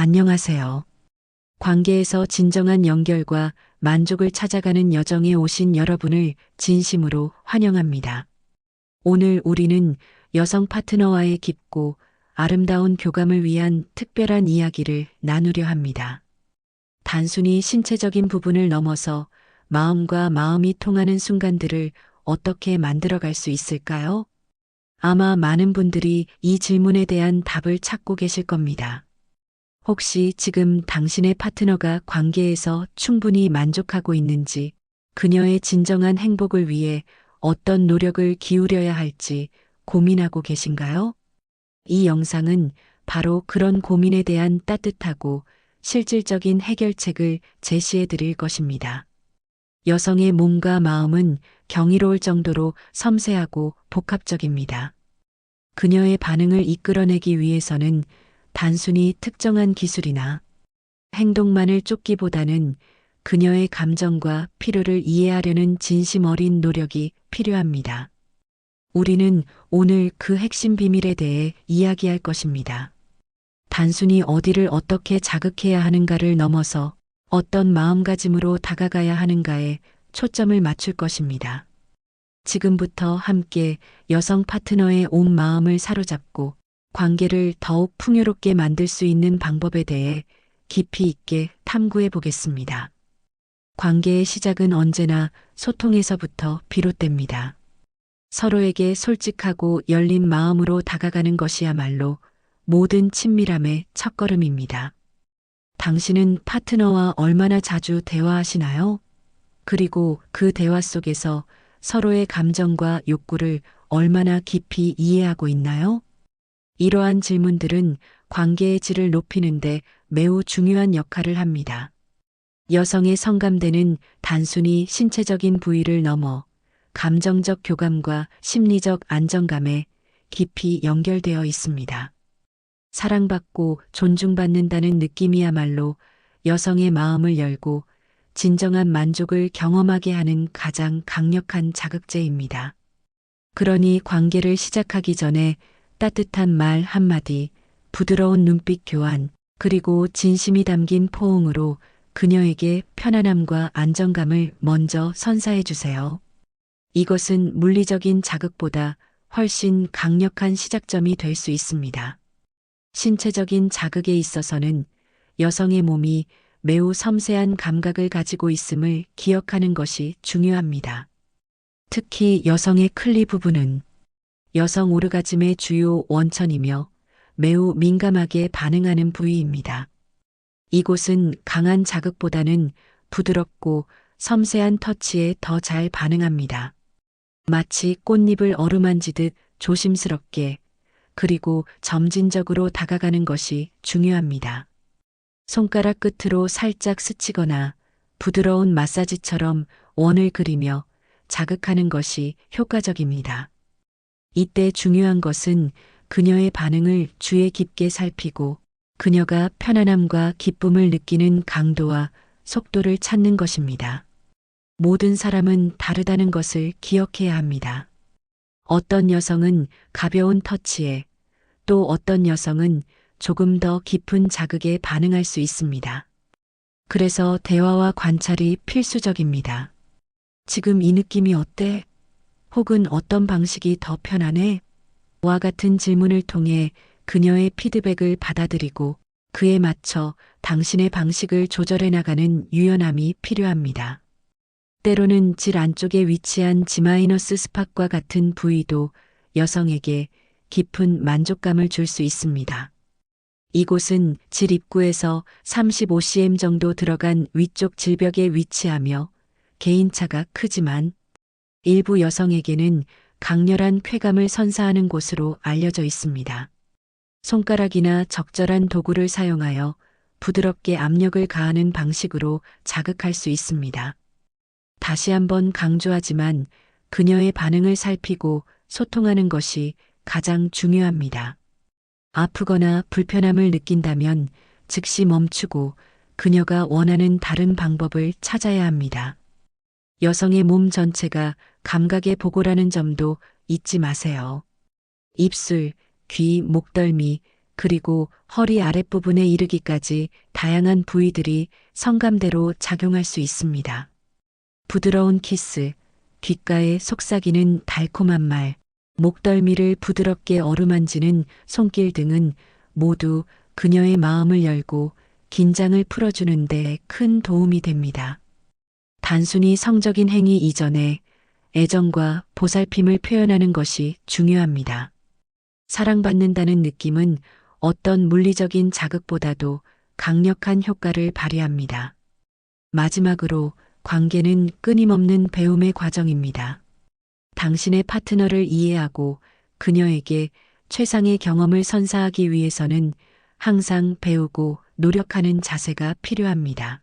안녕하세요. 관계에서 진정한 연결과 만족을 찾아가는 여정에 오신 여러분을 진심으로 환영합니다. 오늘 우리는 여성 파트너와의 깊고 아름다운 교감을 위한 특별한 이야기를 나누려 합니다. 단순히 신체적인 부분을 넘어서 마음과 마음이 통하는 순간들을 어떻게 만들어갈 수 있을까요? 아마 많은 분들이 이 질문에 대한 답을 찾고 계실 겁니다. 혹시 지금 당신의 파트너가 관계에서 충분히 만족하고 있는지, 그녀의 진정한 행복을 위해 어떤 노력을 기울여야 할지 고민하고 계신가요? 이 영상은 바로 그런 고민에 대한 따뜻하고 실질적인 해결책을 제시해 드릴 것입니다. 여성의 몸과 마음은 경이로울 정도로 섬세하고 복합적입니다. 그녀의 반응을 이끌어내기 위해서는 단순히 특정한 기술이나 행동만을 쫓기보다는 그녀의 감정과 필요를 이해하려는 진심 어린 노력이 필요합니다. 우리는 오늘 그 핵심 비밀에 대해 이야기할 것입니다. 단순히 어디를 어떻게 자극해야 하는가를 넘어서 어떤 마음가짐으로 다가가야 하는가에 초점을 맞출 것입니다. 지금부터 함께 여성 파트너의 온 마음을 사로잡고 관계를 더욱 풍요롭게 만들 수 있는 방법에 대해 깊이 있게 탐구해 보겠습니다. 관계의 시작은 언제나 소통에서부터 비롯됩니다. 서로에게 솔직하고 열린 마음으로 다가가는 것이야말로 모든 친밀함의 첫걸음입니다. 당신은 파트너와 얼마나 자주 대화하시나요? 그리고 그 대화 속에서 서로의 감정과 욕구를 얼마나 깊이 이해하고 있나요? 이러한 질문들은 관계의 질을 높이는데 매우 중요한 역할을 합니다. 여성의 성감대는 단순히 신체적인 부위를 넘어 감정적 교감과 심리적 안정감에 깊이 연결되어 있습니다. 사랑받고 존중받는다는 느낌이야말로 여성의 마음을 열고 진정한 만족을 경험하게 하는 가장 강력한 자극제입니다. 그러니 관계를 시작하기 전에 따뜻한 말 한마디, 부드러운 눈빛 교환, 그리고 진심이 담긴 포옹으로 그녀에게 편안함과 안정감을 먼저 선사해 주세요. 이것은 물리적인 자극보다 훨씬 강력한 시작점이 될 수 있습니다. 신체적인 자극에 있어서는 여성의 몸이 매우 섬세한 감각을 가지고 있음을 기억하는 것이 중요합니다. 특히 여성의 클리 부분은 여성 오르가즘의 주요 원천이며 매우 민감하게 반응하는 부위입니다. 이곳은 강한 자극보다는 부드럽고 섬세한 터치에 더 잘 반응합니다. 마치 꽃잎을 어루만지듯 조심스럽게 그리고 점진적으로 다가가는 것이 중요합니다. 손가락 끝으로 살짝 스치거나 부드러운 마사지처럼 원을 그리며 자극하는 것이 효과적입니다. 이때 중요한 것은 그녀의 반응을 주의 깊게 살피고 그녀가 편안함과 기쁨을 느끼는 강도와 속도를 찾는 것입니다. 모든 사람은 다르다는 것을 기억해야 합니다. 어떤 여성은 가벼운 터치에 또 어떤 여성은 조금 더 깊은 자극에 반응할 수 있습니다. 그래서 대화와 관찰이 필수적입니다. 지금 이 느낌이 어때? 혹은 어떤 방식이 더 편안해? 와 같은 질문을 통해 그녀의 피드백을 받아들이고 그에 맞춰 당신의 방식을 조절해 나가는 유연함이 필요합니다. 때로는 질 안쪽에 위치한 지마이너스 스팟과 같은 부위도 여성에게 깊은 만족감을 줄 수 있습니다. 이곳은 질 입구에서 35cm 정도 들어간 위쪽 질벽에 위치하며 개인차가 크지만 일부 여성에게는 강렬한 쾌감을 선사하는 곳으로 알려져 있습니다. 손가락이나 적절한 도구를 사용하여 부드럽게 압력을 가하는 방식으로 자극할 수 있습니다. 다시 한번 강조하지만 그녀의 반응을 살피고 소통하는 것이 가장 중요합니다. 아프거나 불편함을 느낀다면 즉시 멈추고 그녀가 원하는 다른 방법을 찾아야 합니다. 여성의 몸 전체가 감각의 보고라는 점도 잊지 마세요. 입술, 귀, 목덜미, 그리고 허리 아랫부분에 이르기까지 다양한 부위들이 성감대로 작용할 수 있습니다. 부드러운 키스, 귓가에 속삭이는 달콤한 말, 목덜미를 부드럽게 어루만지는 손길 등은 모두 그녀의 마음을 열고 긴장을 풀어주는 데 큰 도움이 됩니다. 단순히 성적인 행위 이전에 애정과 보살핌을 표현하는 것이 중요합니다. 사랑받는다는 느낌은 어떤 물리적인 자극보다도 강력한 효과를 발휘합니다. 마지막으로 관계는 끊임없는 배움의 과정입니다. 당신의 파트너를 이해하고 그녀에게 최상의 경험을 선사하기 위해서는 항상 배우고 노력하는 자세가 필요합니다.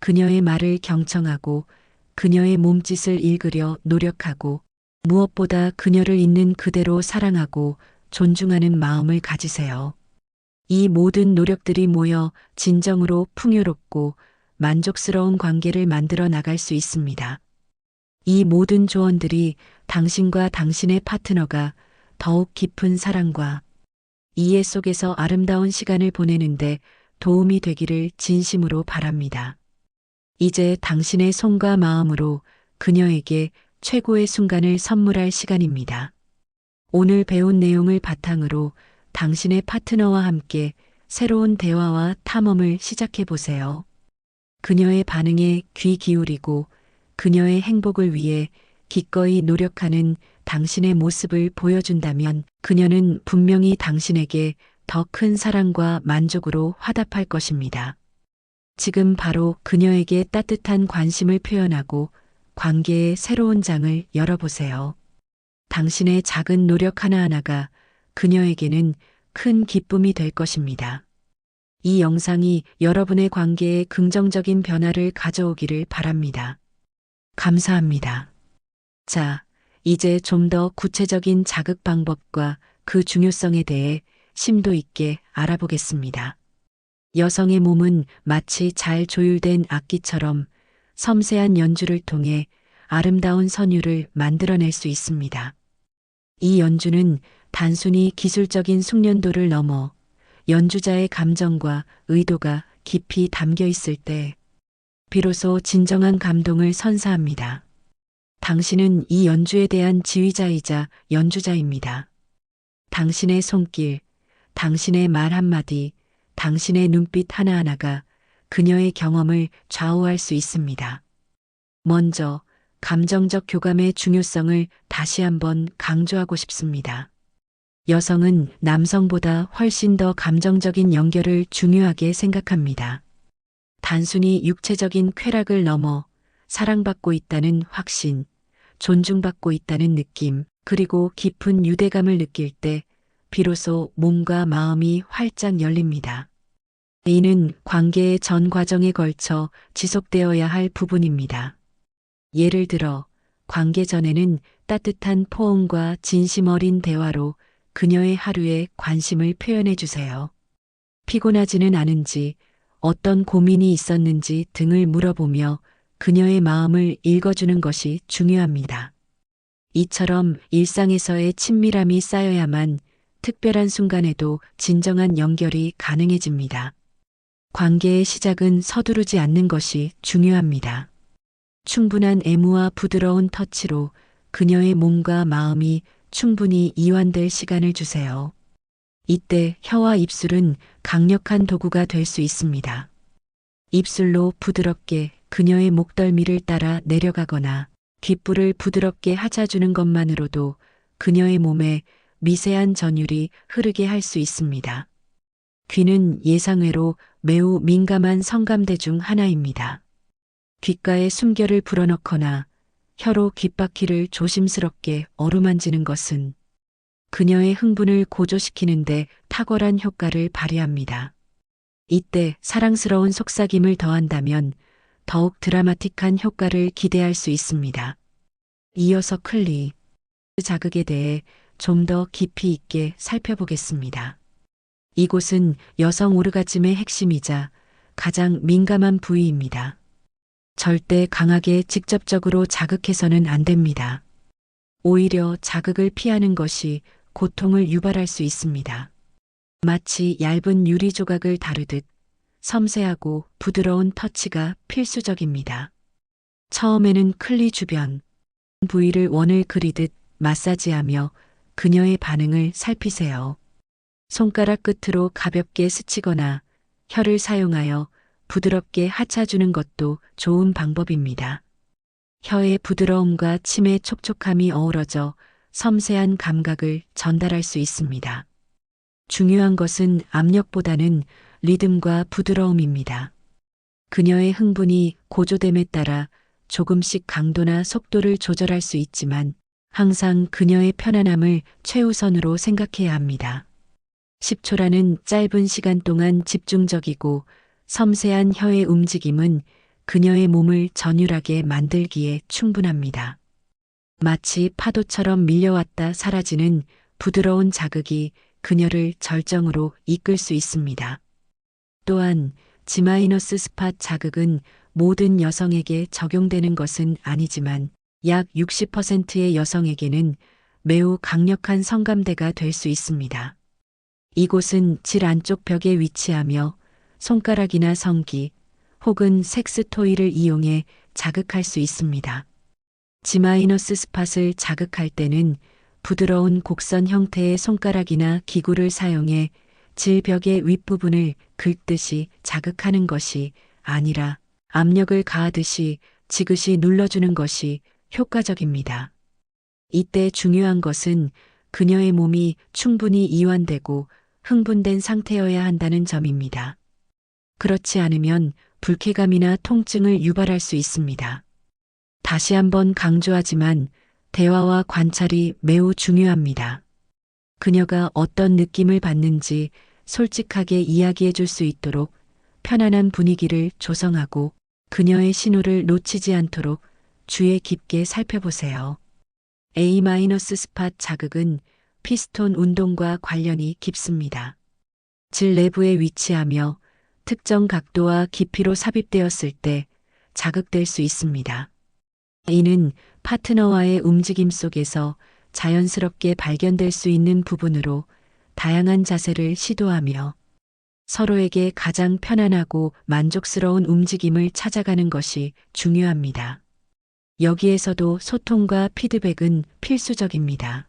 그녀의 말을 경청하고 그녀의 몸짓을 읽으려 노력하고 무엇보다 그녀를 있는 그대로 사랑하고 존중하는 마음을 가지세요. 이 모든 노력들이 모여 진정으로 풍요롭고 만족스러운 관계를 만들어 나갈 수 있습니다. 이 모든 조언들이 당신과 당신의 파트너가 더욱 깊은 사랑과 이해 속에서 아름다운 시간을 보내는데 도움이 되기를 진심으로 바랍니다. 이제 당신의 손과 마음으로 그녀에게 최고의 순간을 선물할 시간입니다. 오늘 배운 내용을 바탕으로 당신의 파트너와 함께 새로운 대화와 탐험을 시작해 보세요. 그녀의 반응에 귀 기울이고 그녀의 행복을 위해 기꺼이 노력하는 당신의 모습을 보여준다면 그녀는 분명히 당신에게 더 큰 사랑과 만족으로 화답할 것입니다. 지금 바로 그녀에게 따뜻한 관심을 표현하고 관계의 새로운 장을 열어보세요. 당신의 작은 노력 하나하나가 그녀에게는 큰 기쁨이 될 것입니다. 이 영상이 여러분의 관계에 긍정적인 변화를 가져오기를 바랍니다. 감사합니다. 자, 이제 좀 더 구체적인 자극 방법과 그 중요성에 대해 심도 있게 알아보겠습니다. 여성의 몸은 마치 잘 조율된 악기처럼 섬세한 연주를 통해 아름다운 선율을 만들어낼 수 있습니다. 이 연주는 단순히 기술적인 숙련도를 넘어 연주자의 감정과 의도가 깊이 담겨 있을 때 비로소 진정한 감동을 선사합니다. 당신은 이 연주에 대한 지휘자이자 연주자입니다. 당신의 손길, 당신의 말 한마디, 당신의 눈빛 하나하나가 그녀의 경험을 좌우할 수 있습니다. 먼저 감정적 교감의 중요성을 다시 한번 강조하고 싶습니다. 여성은 남성보다 훨씬 더 감정적인 연결을 중요하게 생각합니다. 단순히 육체적인 쾌락을 넘어 사랑받고 있다는 확신, 존중받고 있다는 느낌, 그리고 깊은 유대감을 느낄 때 비로소 몸과 마음이 활짝 열립니다. 이는 관계의 전 과정에 걸쳐 지속되어야 할 부분입니다. 예를 들어, 관계 전에는 따뜻한 포옹과 진심 어린 대화로 그녀의 하루에 관심을 표현해 주세요. 피곤하지는 않은지, 어떤 고민이 있었는지 등을 물어보며 그녀의 마음을 읽어주는 것이 중요합니다. 이처럼 일상에서의 친밀함이 쌓여야만 특별한 순간에도 진정한 연결이 가능해집니다. 관계의 시작은 서두르지 않는 것이 중요합니다. 충분한 애무와 부드러운 터치로 그녀의 몸과 마음이 충분히 이완될 시간을 주세요. 이때 혀와 입술은 강력한 도구가 될 수 있습니다. 입술로 부드럽게 그녀의 목덜미를 따라 내려가거나 귓불을 부드럽게 하자주는 것만으로도 그녀의 몸에 미세한 전율이 흐르게 할 수 있습니다. 귀는 예상외로 매우 민감한 성감대 중 하나입니다. 귓가에 숨결을 불어넣거나 혀로 귓바퀴를 조심스럽게 어루만지는 것은 그녀의 흥분을 고조시키는데 탁월한 효과를 발휘합니다. 이때 사랑스러운 속삭임을 더한다면 더욱 드라마틱한 효과를 기대할 수 있습니다. 이어서 클리 자극에 대해 좀 더 깊이 있게 살펴보겠습니다. 이곳은 여성 오르가즘의 핵심이자 가장 민감한 부위입니다. 절대 강하게 직접적으로 자극해서는 안 됩니다. 오히려 자극을 피하는 것이 고통을 유발할 수 있습니다. 마치 얇은 유리 조각을 다루듯 섬세하고 부드러운 터치가 필수적입니다. 처음에는 클리 주변 부위를 원을 그리듯 마사지하며 그녀의 반응을 살피세요. 손가락 끝으로 가볍게 스치거나 혀를 사용하여 부드럽게 하차주는 것도 좋은 방법입니다. 혀의 부드러움과 침의 촉촉함이 어우러져 섬세한 감각을 전달할 수 있습니다. 중요한 것은 압력보다는 리듬과 부드러움입니다. 그녀의 흥분이 고조됨에 따라 조금씩 강도나 속도를 조절할 수 있지만 항상 그녀의 편안함을 최우선으로 생각해야 합니다. 10초라는 짧은 시간 동안 집중적이고 섬세한 혀의 움직임은 그녀의 몸을 전율하게 만들기에 충분합니다. 마치 파도처럼 밀려왔다 사라지는 부드러운 자극이 그녀를 절정으로 이끌 수 있습니다. 또한 지마이너스 스팟 자극은 모든 여성에게 적용되는 것은 아니지만 약 60%의 여성에게는 매우 강력한 성감대가 될 수 있습니다. 이곳은 질 안쪽 벽에 위치하며 손가락이나 성기 혹은 섹스토이를 이용해 자극할 수 있습니다. 지마이너스 스팟을 자극할 때는 부드러운 곡선 형태의 손가락이나 기구를 사용해 질벽의 윗부분을 긁듯이 자극하는 것이 아니라 압력을 가하듯이 지그시 눌러주는 것이 효과적입니다. 이때 중요한 것은 그녀의 몸이 충분히 이완되고 흥분된 상태여야 한다는 점입니다. 그렇지 않으면 불쾌감이나 통증을 유발할 수 있습니다. 다시 한번 강조하지만 대화와 관찰이 매우 중요합니다. 그녀가 어떤 느낌을 받는지 솔직하게 이야기해 줄 수 있도록 편안한 분위기를 조성하고 그녀의 신호를 놓치지 않도록 주의 깊게 살펴보세요. A- 스팟 자극은 피스톤 운동과 관련이 깊습니다. 질 내부에 위치하며 특정 각도와 깊이로 삽입되었을 때 자극될 수 있습니다. 이는 파트너와의 움직임 속에서 자연스럽게 발견될 수 있는 부분으로 다양한 자세를 시도하며 서로에게 가장 편안하고 만족스러운 움직임을 찾아가는 것이 중요합니다. 여기에서도 소통과 피드백은 필수적입니다.